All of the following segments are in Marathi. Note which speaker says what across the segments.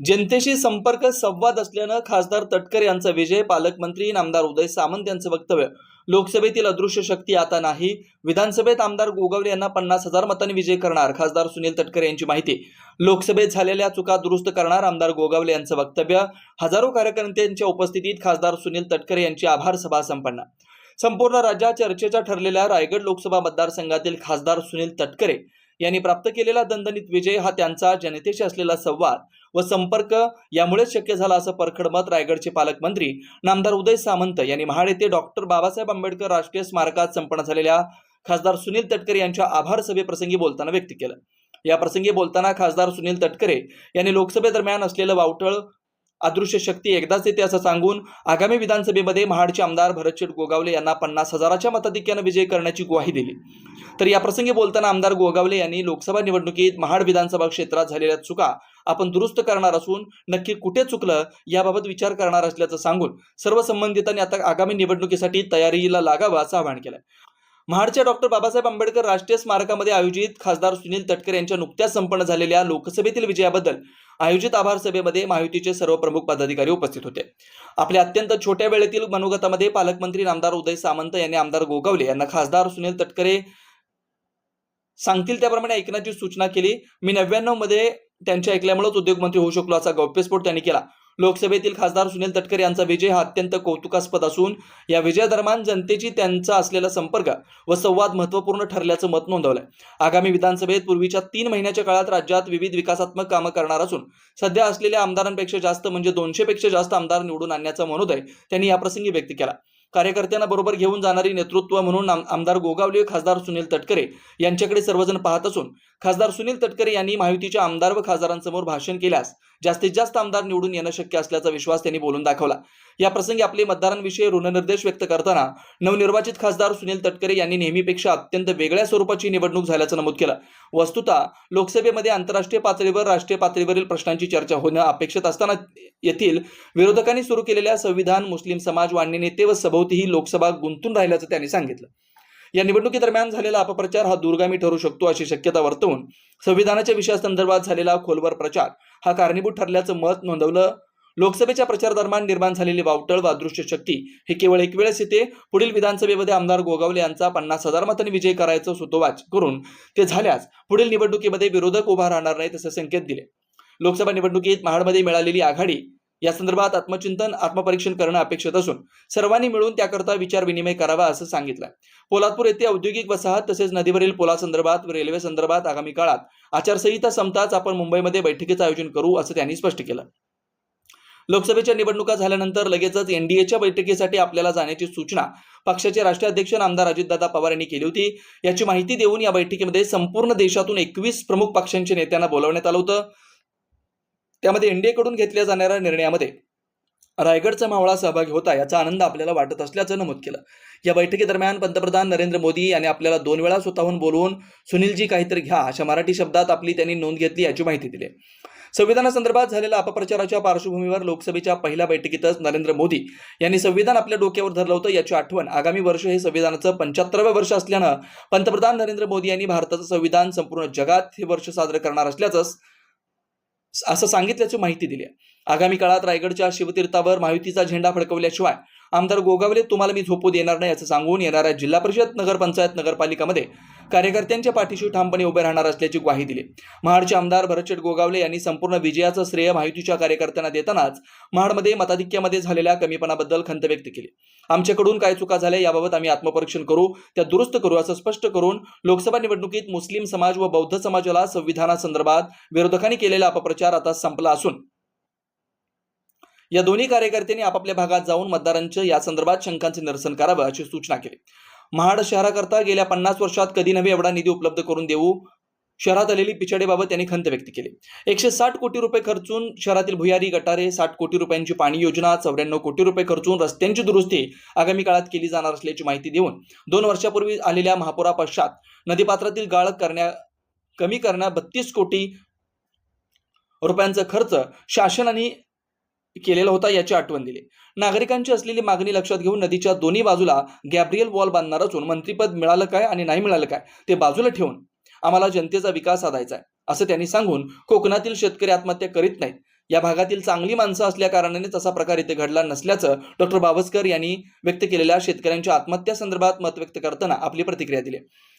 Speaker 1: जनतेशी संपर्क संवाद असल्यानं खासदार तटकर यांचा विजय पालकमंत्री नामदार उदय सामंत यांचं वक्तव्य. लोकसभेतील अदृश्य शक्ती आता नाही. विधानसभेत आमदार गोगावले यांना पन्नास हजार मतांनी विजय करणार खासदार सुनील तटकरे यांची माहिती. लोकसभेत झालेल्या चुका दुरुस्त करणार आमदार गोगावले यांचं वक्तव्य. हजारो कार्यकर्त्यांच्या उपस्थितीत खासदार सुनील तटकरे यांची आभार सभा संपन्न. संपूर्ण राज्यात चर्चेच्या ठरलेल्या रायगड लोकसभा मतदारसंघातील खासदार सुनील तटकरे यांनी प्राप्त केलेला दणदणीत विजय हा त्यांचा जनतेशी असलेला संवाद व संपर्क यामुळेच शक्य झाला असं परखड मत रायगडचे पालकमंत्री नामदार उदय सामंत यांनी महाड येथे डॉक्टर बाबासाहेब आंबेडकर राष्ट्रीय स्मारकात संपन्न झालेल्या खासदार सुनील तटकरे यांच्या आभार सभेप्रसंगी बोलताना व्यक्त केलं. या प्रसंगी बोलताना खासदार सुनील तटकरे यांनी लोकसभेदरम्यान असलेलं वावटळ अदृश्य शक्ती एकदाच येते असं सांगून आगामी विधानसभेमध्ये महाडचे आमदार भरतशेठ गोगावले यांना पन्नास हजाराच्या मताधिक्यानं विजय करण्याची ग्वाही दिली. तर याप्रसंगी बोलताना आमदार गोगावले यांनी लोकसभा निवडणुकीत महाड विधानसभा क्षेत्रात झालेल्या चुका आपण दुरुस्त करणार असून नक्की कुठे चुकलं याबाबत विचार करणार असल्याचं सांगून सर्व संबंधितांनी आता आगामी निवडणुकीसाठी तयारीला लागावं असं आवाहन केलं. महाडच्या डॉक्टर बाबासाहेब आंबेडकर राष्ट्रीय स्मारकामध्ये आयोजित खासदार सुनील तटकरे यांच्या नुकत्याच संपन्न झालेल्या लोकसभेतील विजयाबद्दल आयोजित आभार सभेमध्ये महायुतीचे सर्व प्रमुख पदाधिकारी उपस्थित होते. आपल्या अत्यंत छोट्या वेळेतील मनोगतामध्ये पालकमंत्री नामदार उदय सामंत यांनी आमदार गोगावले यांना खासदार सुनील तटकरे सांगतील त्याप्रमाणे ऐकण्याची सूचना केली. मी नव्याण्णवमध्ये त्यांच्या ऐकल्यामुळेच उद्योगमंत्री होऊ शकलो असा गौप्यस्फोट त्यांनी केला. लोकसभेतील खासदार सुनील तटकरे यांचा विजय हा अत्यंत कौतुकास्पद असून या विजयादरम्यान जनतेची त्यांचा असलेला संपर्क व संवाद महत्त्वपूर्ण ठरल्याचं मत नोंदवलंय. आगामी विधानसभेत पूर्वीच्या तीन महिन्याच्या काळात राज्यात विविध विकासात्मक कामं करणार असून सध्या असलेल्या आमदारांपेक्षा जास्त म्हणजे दोनशेपेक्षा जास्त आमदार निवडून आणण्याचा मनोदय त्यांनी याप्रसंगी व्यक्त केला. कार्यकर्त्यांना बरोबर घेऊन जाणारी नेतृत्व म्हणून आम- आमदार गोगावले खासदार सुनील तटकरे यांच्याकडे सर्वजण पाहत असून खासदार सुनील तटकरे यांनी महायुतीच्या आमदार व खासदारांसमोर भाषण केल्यास जास्तीत जास्त आमदार निवडून येणं शक्य असल्याचा विश्वास त्यांनी बोलून दाखवला. या प्रसंगी आपले मतदारांविषयी ऋणनिर्देश व्यक्त करताना नवनिर्वाचित खासदार सुनील तटकरे यांनी नेहमीपेक्षा अत्यंत वेगळ्या स्वरूपाची निवडणूक झाल्याचं नमूद केलं. वस्तुतः लोकसभेमध्ये आंतरराष्ट्रीय पातळीवर राष्ट्रीय पातळीवरील प्रश्नांची चर्चा होणं अपेक्षित असताना येथील विरोधकांनी सुरू केलेल्या संविधान मुस्लिम समाज व नेते व सभोवतीही लोकसभा गुंतून राहिल्याचं त्यांनी सांगितलं. या निवडणुकीदरम्यान झालेला अपप्रचार हा दूरगामी ठरू शकतो अशी शक्यता वर्तवून संविधानाच्या विषयासंदर्भात झालेला खोलवर प्रचार हा कारणीभूत ठरल्याचं मत नोंदवलं. लोकसभेच्या प्रचार दरम्यान निर्माण झालेली वावटळ व अदृश्य शक्ती हे केवळ एक वेळेस येते. पुढील विधानसभेमध्ये आमदार गोगावले यांचा पन्नास हजार मतांनी विजय करायचं सुतोवाच करून ते झाल्यास पुढील निवडणुकीमध्ये विरोधक उभा राहणार नाहीत असे संकेत दिले. लोकसभा निवडणुकीत महाडमध्ये मिळालेली आघाडी या संदर्भात आत्मचिंतन आत्मपरीक्षण करणं अपेक्षित असून सर्वांनी मिळून त्याकरता विचार विनिमय करावा असं सांगितलं पोलादपूर येथे औद्योगिक वसाहत तसेच नदीवरील पोलासंदर्भात रेल्वे संदर्भात आगामी काळात आचारसंहिता संपताच आपण मुंबईमध्ये बैठकीचं आयोजन करू असं त्यांनी स्पष्ट केलं. लोकसभेच्या निवडणुका झाल्यानंतर लगेचच एनडीएच्या बैठकीसाठी आपल्याला जाण्याची सूचना पक्षाचे राष्ट्रीय अध्यक्ष आमदार अजितदादा पवार यांनी केली होती. याची माहिती देऊन या बैठकीमध्ये संपूर्ण देशातून एकवीस प्रमुख पक्षांच्या नेत्यांना बोलावण्यात आलं होतं. त्यामध्ये एनडीएकडून घेतल्या जाणाऱ्या निर्णयामध्ये रायगडचा मावळा सहभागी होता याचा आनंद आपल्याला वाटत असल्याचं नमूद केलं. या बैठकीदरम्यान पंतप्रधान नरेंद्र मोदी यांनी आपल्याला दोन वेळा स्वतःहून बोलवून सुनीलजी काहीतरी घ्या अशा मराठी शब्दात आपली त्यांनी नोंद घेतली याची माहिती दिली. संविधानासंदर्भात झालेल्या अपप्रचाराच्या पार्श्वभूमीवर लोकसभेच्या पहिल्या बैठकीतच नरेंद्र मोदी यांनी संविधान आपल्या डोक्यावर धरलं होतं याची आठवण आगामी वर्ष हे संविधानाचं पंच्याहत्तरावं वर्ष असल्यानं पंतप्रधान नरेंद्र मोदी यांनी भारताचं संविधान संपूर्ण जगात हे वर्ष साजरं करणार असल्याचं असं सांगितल्याची माहिती दिली आहे. आगामी काळात रायगडच्या शिवतीर्थावर महायुतीचा झेंडा फडकवल्याशिवाय आमदार गोगावले तुम्हाला मी झोपू देणार नाही असं सांगून येणाऱ्या जिल्हा परिषद नगरपंचायत नगरपालिकामध्ये कार्यकर्त्यांच्या पाठीशी ठामपणे उभे राहणार असल्याची ग्वाही दिली. महाडचे आमदार भरतशेठ गोगावले यांनी संपूर्ण विजयाचं श्रेय महायुतीच्या कार्यकर्त्यांना देतानाच महाडमध्ये मताधिक्यामध्ये झालेल्या कमीपणाबद्दल खंत व्यक्त केली. आमच्याकडून काय चुका झाल्या याबाबत आम्ही आत्मपरीक्षण करू त्या दुरुस्त करू असं स्पष्ट करून लोकसभा निवडणुकीत मुस्लिम समाज व बौद्ध समाजाला संविधानासंदर्भात विरोधकांनी केलेला अपप्रचार आता संपला असून या दोन्ही कार्यकर्त्यांनी आपापल्या भागात जाऊन मतदारांच्या या संदर्भात शंकांचे निरसन करावं अशी सूचना केली. महाड शहराकरता गेल्या पन्नास वर्षात कधी नव्हे एवढा निधी उपलब्ध करून देऊ? शहरात आलेली पिछाडीबाबत त्यांनी खंत व्यक्त केली. एकशे साठ कोटी रुपये खर्चून शहरातील भुयारी गटारे साठ कोटी रुपयांची पाणी योजना चौऱ्याण्णव कोटी रुपये खर्चून रस्त्यांची दुरुस्ती आगामी काळात केली जाणार असल्याची माहिती देऊन दोन वर्षापूर्वी आलेल्या महापुरापश्चात नदीपात्रातील गाळ करण्या कमी करण्या बत्तीस कोटी रुपयांचा खर्च शासनाने केलेला होता याची आठवण दिली. नागरिकांची असलेली मागणी लक्षात घेऊन नदीच्या दोन्ही बाजूला गॅब्रियल वॉल बांधणार असून मंत्रीपद मिळालं काय आणि नाही मिळालं काय ते बाजूला ठेवून आम्हाला जनतेचा विकास साधायचा आहे असं त्यांनी सांगून कोकणातील शेतकरी आत्महत्या करीत नाहीत. या भागातील चांगली माणसं असल्या कारणाने तसा प्रकार इथे घडला नसल्याचं डॉक्टर बावस्कर यांनी व्यक्त केलेल्या शेतकऱ्यांच्या आत्महत्या संदर्भात मत व्यक्त करताना आपली प्रतिक्रिया दिली.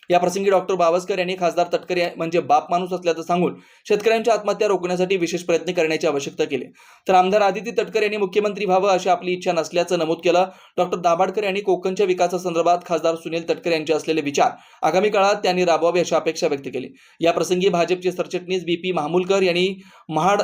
Speaker 1: या प्रसंगी डॉक्टर बावस्कर यांनी खासदार तटकरे म्हणजे बाप माणूस असल्याचं सांगून शेतकऱ्यांच्या आत्महत्या रोखण्यासाठी विशेष प्रयत्न करण्याची आवश्यकता केली. तर आमदार आदिती तटकरे यांनी मुख्यमंत्री व्हावं अशी आपली इच्छा नसल्याचं नमूद केलं. डॉक्टर दाभाडकर यांनी कोकणच्या विकासासंदर्भात खासदार सुनील तटकरे यांचे असलेले विचार आगामी काळात त्यांनी राबवावे अशी अपेक्षा व्यक्त केली. या प्रसंगी भाजपचे सरचिटणीस बी पी महामुलकर यांनी महाड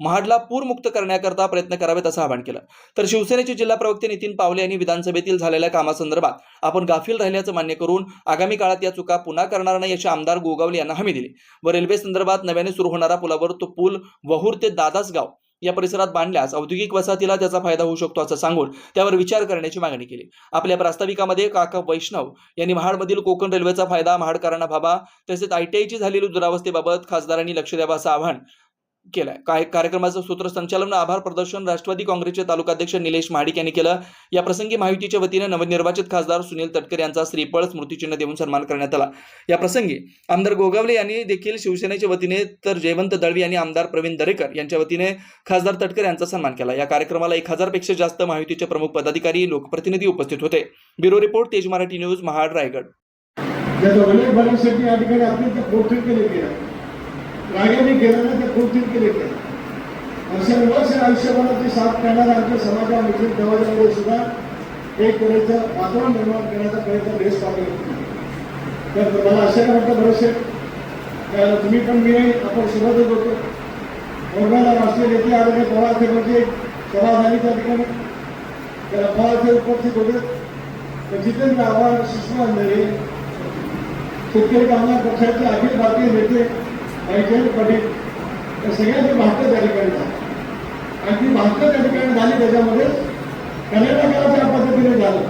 Speaker 1: महाडला पूरमुक्त करण्याकरता प्रयत्न करावेत असं आवाहन केलं. तर शिवसेनेचे जिल्हा प्रवक्ते नितीन पावले यांनी विधानसभेतील झालेल्या कामासंदर्भात आपण गाफील राहिल्याचं मान्य करून आगामी काळात या चुका पुन्हा करणार नाही अशी आमदार गोगावले यांना हमी दिली. व रेल्वे संदर्भात नव्याने सुरू होणारा पुलावर तो पूल वहूर ते दादास गाव या परिसरात बांधल्यास औद्योगिक वसाहतीला त्याचा फायदा होऊ शकतो असं सांगून त्यावर विचार करण्याची मागणी केली. आपल्या प्रास्ताविकामध्ये काका वैष्णव यांनी महाडमधील कोकण रेल्वेचा फायदा महाडकरांना व्हावा तसेच आयटीआयची झालेली दुरावस्थेबाबत खासदारांनी लक्ष द्यावं असं आवाहन केलाय. काय कार्यक्रमाचं सूत्रसंचालन आभार प्रदर्शन राष्ट्रवादी काँग्रेसचे तालुकाध्यक्ष निलेश महाडिक यांनी केलं. या प्रसंगी महायुतीच्या वतीने नवनिर्वाचित खासदार सुनील तटकरे यांचा श्रीफळ स्मृतिचिन्ह देऊन सन्मान करण्यात आला. या प्रसंगी आमदार गोगावले यांनी देखील शिवसेनेच्या वतीने तर जयवंत दळवी यांनी आमदार प्रवीण दरेकर यांच्या वतीने खासदार तटकरे यांचा सन्मान केला. या कार्यक्रमाला एक हजारपेक्षा जास्त महायुतीचे प्रमुख पदाधिकारी लोकप्रतिनिधी उपस्थित होते. ब्युरो रिपोर्ट तेज मराठी न्यूज महाड रायगड.
Speaker 2: ज्याचा अनेक भरण्यासाठी या ठिकाणी अत्यंत केले गेलं राजाने केलं ते प्रोत्साहित केले गेलं साथ करणाऱ्या आमच्या समाजा समाजामध्ये समाजामध्ये सुद्धा एक करायचं वातावरण निर्माण करण्याचा प्रयत्न बेस पाहिजे तर मला असं वाटतं बरेचसे तुम्ही पण मी आपण सोबतच होतो. कोरोनाला राष्ट्रीय नेते आलेले पवारचे म्हणजे सभा झाली त्या ठिकाणी. त्याला पवार उपस्थित होते. तर जितेंद्र आव्हाड सुषमा अंधारे शेतकरी कामगार पक्षाचे अखिल भारतीय नेते पैठण पटेल या सगळ्यांची भाषण त्या ठिकाणी झाली. आणि ती भाषण त्या ठिकाणी झाली त्याच्यामध्ये कर्नाटकाला ज्या पद्धतीने झालं.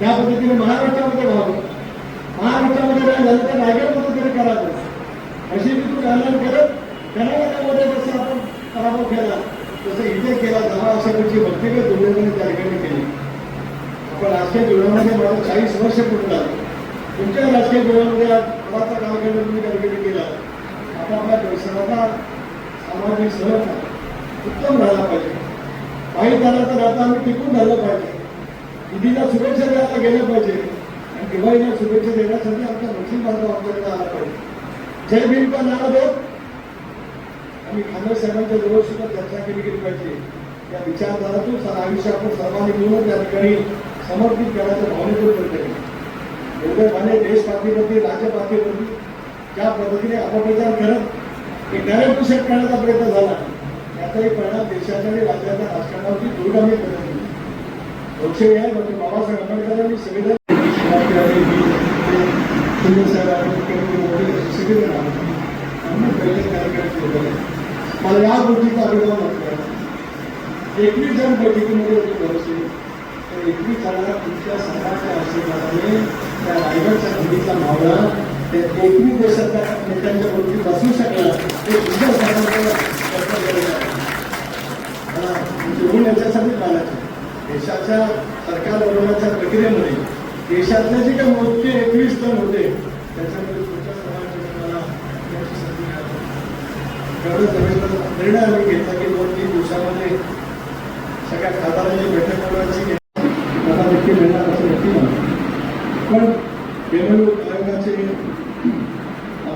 Speaker 2: त्या पद्धतीने महाराष्ट्रामध्ये व्हावं. महाराष्ट्रामध्ये नाही झालं तर रायगडमध्ये तरी करायचं अशी मी तू कारण करत कर्नाटकामध्ये जसं आपण पराभव केला तसं इथे केला दहा अशा भक्तिगत व्यक्तिगत दुर्दैवाने त्या ठिकाणी केली. आपण राजकीय जीवनामध्ये माझं चाळीस वर्ष पूर्ण झालं. तुमच्या राजकीय जीवनामध्ये आज थोडासा कालखंड तुम्ही कार्यक्रम केला. आपापल्या परिसराचा सामाजिक सहकार उत्तम झाला पाहिजे. काही झाला तर आता आम्ही टिकून झालं पाहिजे. दिदीला शुभेच्छा द्यायला गेलं पाहिजे. आणि दिवाळीला शुभेच्छा देण्यासाठी आमच्या मुस्लिम बांधव आमच्याकडे आला पाहिजे. जय भीम का नारा देत हो? आम्ही खानदेश साहेबांच्या जवळ सुद्धा चर्चा केली गेली पाहिजे. या विचारधारातून सारा आयुष्य आपण सर्वांनी मिळून त्या ठिकाणी समर्पित करण्याच्या भावनेतून करते दुर्दैवाने देश पातळीवरती राज्य पातळीवरती ज्या पद्धतीने अपप्रचार करत एक डायरेक्ट सेट करण्याचा प्रयत्न झाला. त्याचाही परिणाम देशाच्या आणि राज्याच्या राजकारणावरती दुर्गामी पद्धतीने लोकशाही आहे म्हणजे डॉक्टर बाबासाहेब आंबेडकरांनी संविधान मला या गोष्टीचा अभिमान वाटतो. एकवीस जण बैठकीमध्ये होते बरेचसे तर एकवीस जणांना तुमच्या सरकारच्या आशीर्वादाने त्या रायगडच्या भूमीचा मावळा त्या एकवीस देशाच्या नेत्यांच्या गोष्टी बसू शकला हे तुमच्या सरकारचं याच्यासाठी मानायचे देशाच्या सरकार बनवण्याच्या प्रक्रियेमध्ये देशातले जे काही मोजके एकवीस जण होते त्याच्यामध्ये तुमच्या सर्वांच्या निर्णय आम्ही घेतला की दोन तीन दिवसामध्ये सगळ्या खासदारांची बैठक करण्याची मला देखील मिळणार असं नक्की म्हणतो पण निवडणूक आयोगाचे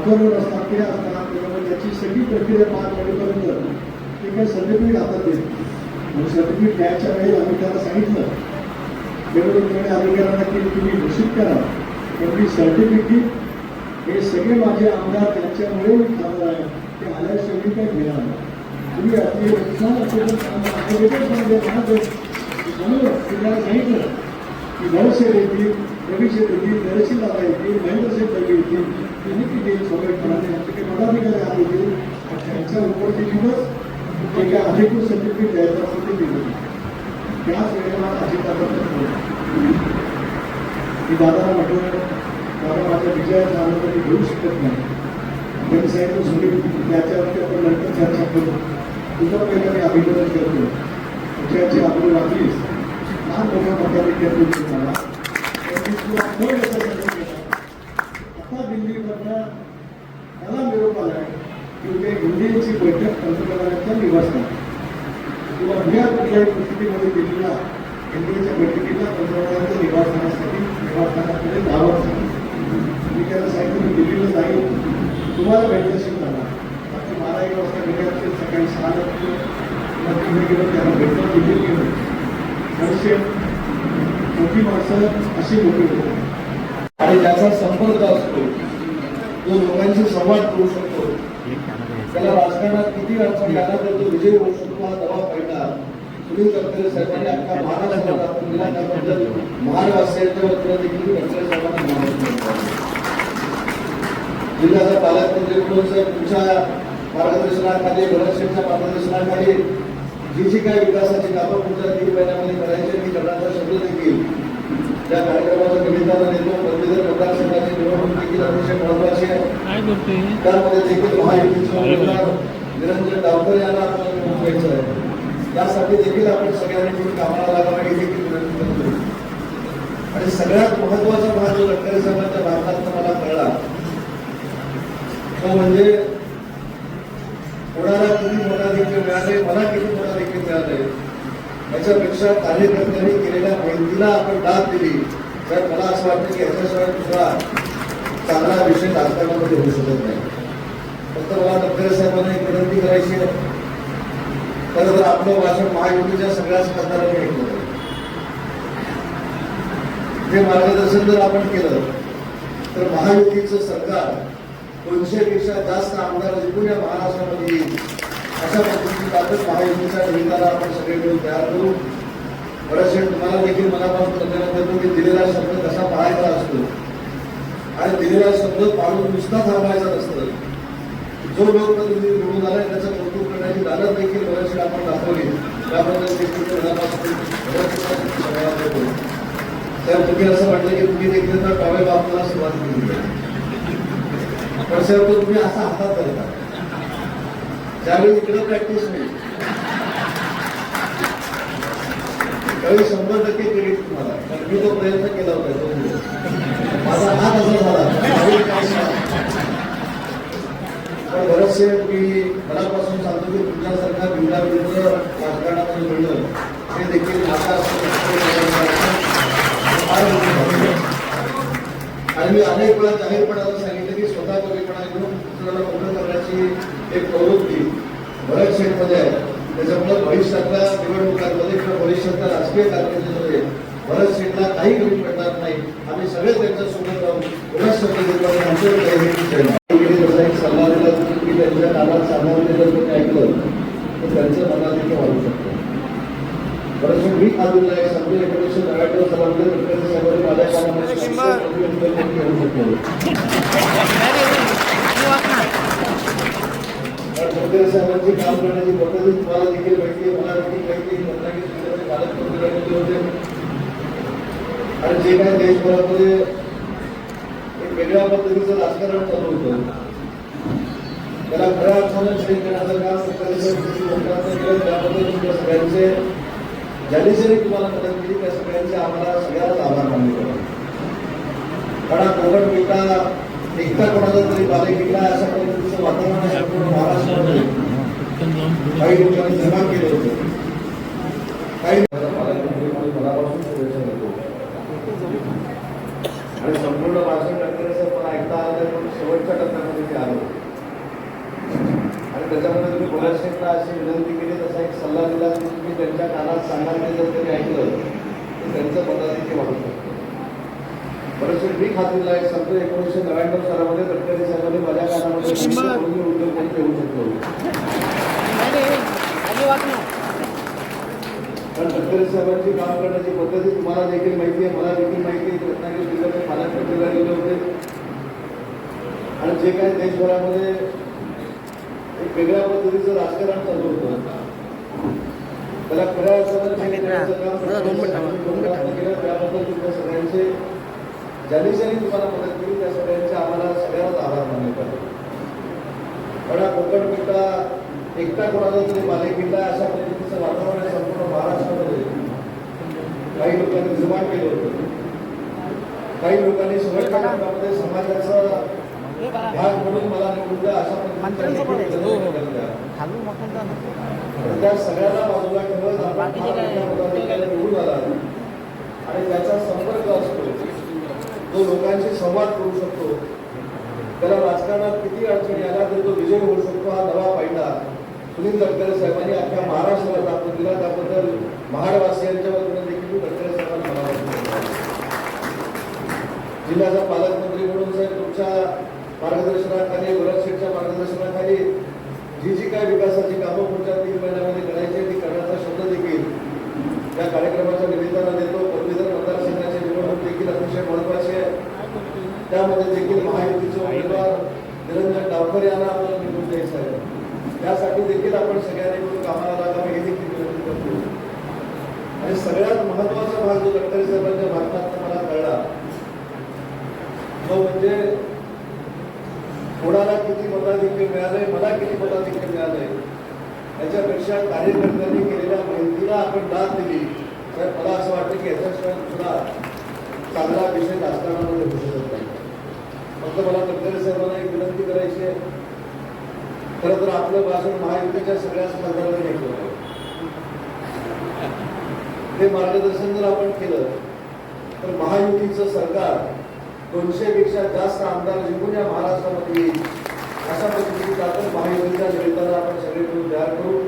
Speaker 2: ऑब्झर्वर असतात ते असतात त्याच्यामुळे त्याची सगळी प्रक्रिया पार पडेपर्यंत ते काही सर्टिफिकेट हातात देत मग सर्टिफिकेट द्यायच्या वेळी आम्ही त्याला सांगितलं. निवडणूक निर्णय अधिकाऱ्यांना की तुम्ही घोषित करा. पण मी सर्टिफिकेट हे सगळे माझे आमदार त्यांच्यामुळे खाणार आहे. ते आल्याशिवाय काय घेणार नाही. तुम्ही आपली उत्साह असेल तर सांगितलं. की नरसे येतील रवीशे येतील नरसी दादा येतील महेंद्रशे दळवी येतील त्यांनी ती देईल स्वाभाविकपणाने आमचे काही पदाधिकारी आले होते पण त्यांच्या उपस्थितीतच जे काही अधिकृत सर्टिफिकेट द्यायचं असेल ते दिलं त्याच वेळेला अजितदादा मी दादाला म्हटलं दादा माझ्या विजयाचा आनंद मी घेऊ शकत नाही. त्यांनी सांगितलं सुनील त्याच्यावरती आपण नंतर चर्चा करू. तुझं पहिलं मी अभिनंदन करतो. विजयाची आपण वाचलीस लहान मोठ्या पदाने करतो तुम्हाला आता दिल्लीमधनं मला निरोप आलाय
Speaker 3: की ते हिंदीची बैठक पंतप्रधानांच्या निवासस्थानी किंवा या कुठल्याही परिस्थितीमध्ये दिल्लीला एनडीएच्या बैठकीला पंतप्रधानांच्या निवासस्थानासाठी निवासस्थानाकडे जावं मी त्याला सांगितलं मी दिल्लीला जाईल तुम्हाला भेटल्याशिवाय जाणार रात्री बारा एक वाजता गेले असतील सकाळी सहा वाजता. किंवा तिथे गेलो त्याला भेटणं दिल्लीत गेलो. अडीचशे मोठी माणसं अशी मोठी होतात आणि त्याचा संपर्क असतो. जो लोकांशी संवाद करू शकतो. त्याला राजकारणात किती अडचण आला तर तो विजय होऊ शकतो हा दबाव पाहिला सुनील तटकरे साहेबांनी अख्खा महाराष्ट्रात दाखवून दिला त्याबद्दल महाराष्ट्राच्या वतीनं देखील तटकरे साहेबांना महाराष्ट्र जिल्ह्याचा पालकमंत्री म्हणून साहेब तुमच्या मार्गदर्शनाखाली भरतशेठच्या मार्गदर्शनाखाली जी जी काही विकासाची कामं पुढच्या तीन महिन्यामध्ये करायची मी करण्याचा शब्द देखील त्या कार्यक्रमाच्या निमित्तानं देतो पदवीधर मतदारसंघाची निवडणूक देखील अतिशय महत्वाची आहे. त्यामध्ये देखील महायुतीचे उमेदवार निरंजन डावकर यांना आपण निवडून द्यायचं आहे. यासाठी देखील आपण सगळ्यांनी मिळून कामाला लागावं ही देखील विनंती करतो आणि सगळ्यात महत्त्वाचा भाग जो गडकरी साहेबांच्या भारतात मला कळला. तो म्हणजे कोणाला किती मताधिक्य मिळाले मला किती मताधिक्य मिळाले. याच्यापेक्षा कार्यकर्त्यांनी केलेल्या मेहनतीला आपण दाद दिली. तर मला असं वाटतं की ह्याच्याशिवाय दुसरा चांगला विषय राजकारणामध्ये होऊ शकत नाही. फक्त मला गडकरी साहेबांना एक विनंती करायची खरं तर आपलं भाषण महायुतीच्या सगळ्याच खासदारांनी ऐकलं पाहिजे. हे मार्गदर्शन जर आपण केलं तर महायुतीचं सरकार दोनशेपेक्षा जास्त आमदार जिंकून या महाराष्ट्रामध्ये येईल. अशा पद्धतीची ताकद महायुतीच्या निमित्ताला आपण सगळे मिळून तयार करू. बरेचसे तुम्हाला देखील मनापासून धन्यवाद देतो की दिलेला शब्द कसा पाळायचा असतो. आणि दिलेला शब्द पाळून नुसता थांबायचा नसतं. जो लोकप्रतिनिधी निवडून आलाय त्याचं कौतुक करण्याची दालत देखील बरेचसे आपण दाखवली. त्याबद्दल देखील मनापासून बरेचसे धन्यवाद तर तुम्ही असं म्हटलं की तुम्ही देखील तर टॉवेल वापरायला सुरुवात केली. वर्षावर तो तुम्ही असा हातात धरता ज्यावेळी इकडे प्रॅक्टिस होईल. त्यावेळी शंभर टक्के क्रेडिट तुम्हाला. कारण मी तो प्रयत्न केला होता दोन दिवस. माझा हात असा झाला. पण बरेचसे मी मनापासून सांगतो की तुमच्यासारखा बिंदा विरुद्ध राजकारणामध्ये मिळणं हे देखील माझा फार आणि मी अनेक वेळा जाहीरपणाला सांगितलं की घेऊन दुसऱ्याला मोठं करण्याची एक प्रवृत्ती बऱ्याच क्षेत्रामध्ये आहे. त्याच्यामुळे भविष्यातल्या निवडणुकांमध्ये किंवा भविष्यातल्या राजकीय कारकिर्दीमध्ये बऱ्याच सीटला काही कमी पडणार नाही. आम्ही सगळे त्यांच्यासोबत राहून एवढाच शब्द देतो आणि आमच्यावर काही हे विषय नाही. गेली तसा एक सल्ला दिला की तुम्ही त्यांच्या कानात सांगावं जर कोणी ऐकलं तर त्यांचं मनात देखील वाढू शकतो बरंच मी खाजून नाही समजून एकोणीसशे नव्याण्णव सालामध्ये गडकरी साहेबांनी माझ्या कानामध्ये घेऊ शकतो कारण गडकरी साहेबांची काम करण्याची तुम्हाला देखील मला देखील रत्नागिरी जिल्ह्याचे पालकमंत्री होते. आणि जे काही देशभरामध्ये एक वेगळ्या पद्धतीचं राजकारण चालू होतं त्याला खऱ्या अर्थानं चेंज करण्याचं काम गडकरी केलं त्याबद्दल तुमच्या सगळ्यांचे ज्यांनी जरी तुम्हाला मदत केली त्या सगळ्यांचे आम्हाला सगळ्यांनाच आभार मानले कारण कोकण विटा एकटा कोणाचा तरी बालेकिल्ला आहे अशा पद्धतीचं वातावरण आहे महाराष्ट्रामध्ये. काही लोकांनी केलं होतं. काही आणि संपूर्ण भाषण करण्याचं पण ऐकता आलं म्हणून शेवटच्या टप्प्यामध्ये ते आलो. आणि त्याच्यामध्ये तुम्ही बऱ्याचशा अशी विनंती केली तसा एक सल्ला दिला की तुम्ही त्यांच्या कानात सांगणार जर त्यांनी ऐकलं तर त्यांचं मताधिक्य वाढू शकतं. बरेचसे मी खातील आहे समजा एकोणीसशे नव्याण्णव सालामध्ये गडकरी साहेबांनी माझ्या कानामध्ये कोणी उद्योगपती येऊ शकतो. कारण गडकरी साहेबांची काम करण्याची पद्धती तुम्हाला देखील माहिती आहे मला देखील माहिती आहे. रत्नागिरी जिल्ह्याचे पालकमंत्री राहिलेले होते. आणि जे काही देशभरामध्ये एक वेगळ्या पद्धतीचं राजकारण चालू होतं. त्याला खऱ्या केलं त्याबद्दल तुमच्या सगळ्यांचे ज्यांनी ज्यांनी तुम्हाला मदत केली त्या सगळ्यांचे आम्हाला सगळ्यांनाच आभार मानले पाहिजे पण कोकण किल्ला एकटा कोणाचा तरी बालेकिल्ला आहे अशा पद्धतीचं वातावरण आहे संपूर्ण महाराष्ट्रामध्ये. काही लोकांनी निर्माण केलं होतं. काही लोकांनी टप्प्यामध्ये समाजाचा भाग म्हणून मला निवडून अशा. पद्धतीने
Speaker 4: हो, हो.
Speaker 3: त्या सगळ्याला बाजूला ठेवत निवडून आला. आणि त्याचा संपर्क असतो. जो लोकांशी संवाद करू शकतो. त्याला राजकारणात किती अडचणी आल्या तरी तो विजय होऊ शकतो हा नवा फायदा सुनील तटकरे साहेबांनी अख्ख्या महाराष्ट्राला दाखवून दिला त्याबद्दल महाडवासियांच्या वतीने देखील मी तटकरे साहेबांना जिल्ह्याचा पालकमंत्री म्हणून साहेब तुमच्या मार्गदर्शनाखाली भरत शेठच्या मार्गदर्शनाखाली जी जी काय विकासाची कामं पुढच्या तीन महिन्यामध्ये करायची आहे, ती करण्याचा शब्द देखील या कार्यक्रमाच्या निमित्तानं देतो. पदवीधर मतदारसंघाची निवडणूक देखील अतिशय महत्वाची आहे. त्यामध्ये देखील महायुतीचे उमेदवार निरंजन डावकर यांना आपल्याला निवडून द्यायचं आहे त्यासाठी देखील आपण सगळ्यांनी मिळून कामाला लागावे हे देखील विनंती करतो आणि सगळ्यात महत्त्वाचा भाग जो गडकरी साहेबांच्या भाषणात मला कळला तो म्हणजे कोणाला किती मताधिक्य मिळालंय मला किती मताधिक्य मिळालंय याच्यापेक्षा कार्यकर्त्यांनी केलेल्या मेहनतीला आपण दाद दिली. तर मला असं वाटतं की याचा क्षण सुद्धा चांगला विषय राजकारणामध्ये दिसत नाही. फक्त मला गडकरी साहेबांना एक विनंती करायची आहे खरं तर आपलं भाषण महायुतीच्या सगळ्या खासदारांनी घेतलं ते मार्गदर्शन जर आपण केलं तर महायुतीचं सरकार दोनशे पेक्षा जास्त आमदार जिंकून या महाराष्ट्रामध्ये येईल अशा पद्धतीने आपण महायुतीच्या निमित्तानं आपण सगळे मिळून तयार करू.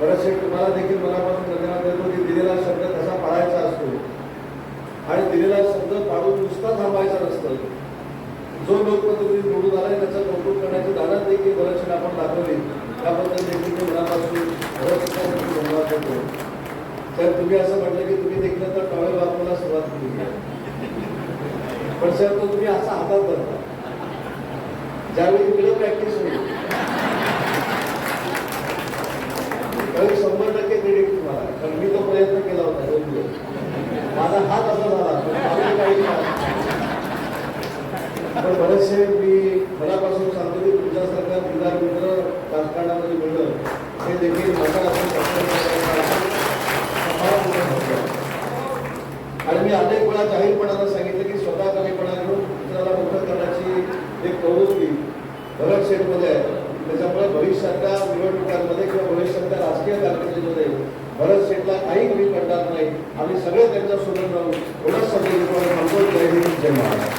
Speaker 3: बरेचसे तुम्हाला देखील मनापासून धन्यवाद देतो की दिलेला शब्द कसा पाळायचा असतो आणि दिलेला शब्द पाळून नुसता थांबायचा नसतं. जो लोकप्रतिनिधी निवडून आलाय त्याचा कौतुक करण्याची दादा देखील बरेचसे आपण दाखवली. त्याबद्दल देखील मी मनापासून धन्यवाद देतो तर तुम्ही असं म्हटलं की तुम्ही देखील तर टॉवेल वापरायला सुरुवात केली. पण सर तो तुम्ही असा हातात धरता. ज्यावेळी इकडे प्रॅक्टिस होईल. शंभर टक्के क्रेडिट तुम्हाला. कारण मी तो प्रयत्न केला होता दोन माझा हात असा झाला काही पण बरेचसे मी मनापासून सांगतो की तुमच्यासारखा दिलदार मित्र राजकारणामध्ये मिळणं हे देखील आणि मी अनेक वेळा जाहीरपणानं सांगितलं की स्वतः कमीपणा घेऊन मित्राला मोठं करण्याची एक प्रवृत्ती भरत शेठमध्ये आहे. त्याच्यामुळे भविष्यातल्या निवडणुकांमध्ये किंवा भविष्यातल्या राजकीय कारकिर्दीमध्ये भरत शेठला काही कमी पडणार नाही. आम्ही सगळे त्यांच्यासोबत राहू एवढंच सगळे जय हिंद जय